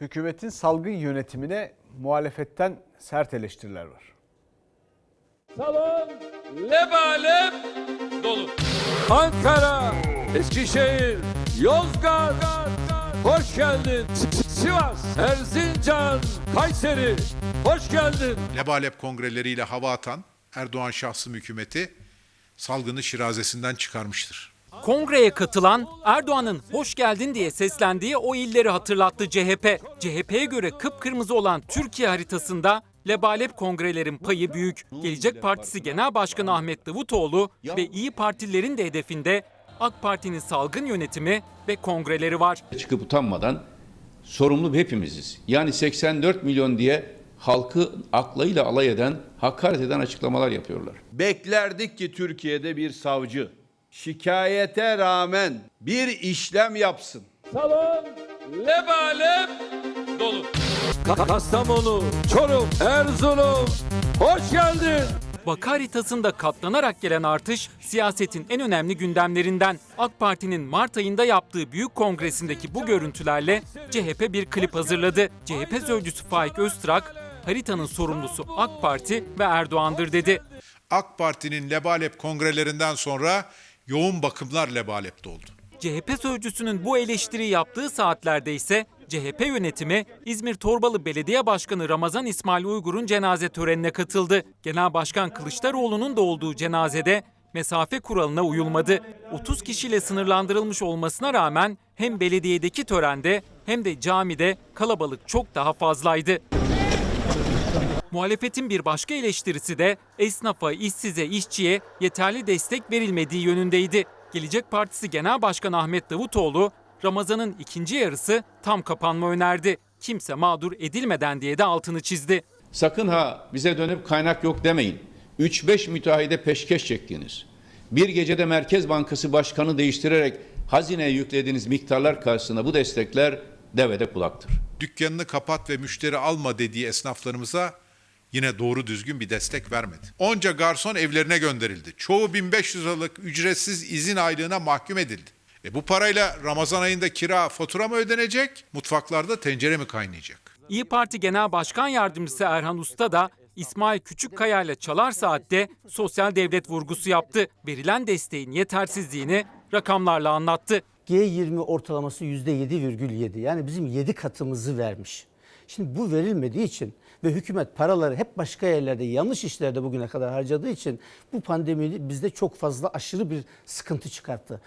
Hükümetin salgın yönetimine muhalefetten sert eleştiriler var. Salon lebalep dolu. Ankara, Eskişehir, Yozgat, hoş geldin. Sivas, Erzincan, Kayseri, hoş geldin. Lebalep kongreleriyle hava atan Erdoğan şahsım hükümeti salgını şirazesinden çıkarmıştır. Kongreye katılan Erdoğan'ın hoş geldin diye seslendiği o illeri hatırlattı CHP. CHP'ye göre kıpkırmızı olan Türkiye haritasında Lebalep kongrelerin payı büyük. Gelecek Partisi Genel Başkanı Ahmet Davutoğlu ve İyi Partililerin de hedefinde AK Parti'nin salgın yönetimi ve kongreleri var. çıkıp utanmadan sorumlu hepimiziz. Yani 84 milyon diye halkı aklıyla alay eden, hakaret eden açıklamalar yapıyorlar. Beklerdik ki Türkiye'de bir savcı şikayete rağmen bir işlem yapsın. Salon lebalep dolu. Ka- Kastamonu, Çorum, Erzurum, hoş geldin. Vaka haritasında katlanarak gelen artış siyasetin en önemli gündemlerinden. AK Parti'nin Mart ayında yaptığı büyük kongresindeki bu görüntülerle CHP bir klip hazırladı. CHP sözcüsü Faik Öztrak, haritanın sorumlusu AK Parti ve Erdoğan'dır dedi. AK Parti'nin Lebalep kongrelerinden sonra yoğun bakımlar Lebalep'te oldu. CHP sözcüsünün bu eleştiriyi yaptığı saatlerde ise CHP yönetimi İzmir Torbalı Belediye Başkanı Ramazan İsmail Uygur'un cenaze törenine katıldı. Genel Başkan Kılıçdaroğlu'nun da olduğu cenazede mesafe kuralına uyulmadı. 30 kişiyle sınırlandırılmış olmasına rağmen hem belediyedeki törende hem de camide kalabalık çok daha fazlaydı. Muhalefetin bir başka eleştirisi de esnafa, işsize, işçiye yeterli destek verilmediği yönündeydi. Gelecek Partisi Genel Başkanı Ahmet Davutoğlu, Ramazan'ın ikinci yarısı tam kapanma önerdi. Kimse mağdur edilmeden diye de altını çizdi. Sakın ha bize dönüp kaynak yok demeyin. 3-5 müteahhide peşkeş çektiniz. Bir gecede Merkez Bankası Başkanı değiştirerek hazineye yüklediğiniz miktarlar karşısında bu destekler devede kulaktır. Dükkanını kapat ve müşteri alma dediği esnaflarımıza yine doğru düzgün bir destek vermedi. Onca garson evlerine gönderildi. Çoğu 1500 liralık ücretsiz izin aylığına mahkum edildi. E bu parayla Ramazan ayında kira fatura mı ödenecek? Mutfaklarda tencere mi kaynayacak? İyi Parti Genel Başkan Yardımcısı Erhan Usta da İsmail Küçükkaya ile Çalar Saat'te sosyal devlet vurgusu yaptı. Verilen desteğin yetersizliğini rakamlarla anlattı. G20 ortalaması %7,7 yani bizim 7 katımızı vermiş. Şimdi bu verilmediği için ve hükümet paraları hep başka yerlerde yanlış işlerde bugüne kadar harcadığı için bu pandemi bizde çok fazla aşırı bir sıkıntı çıkarttı.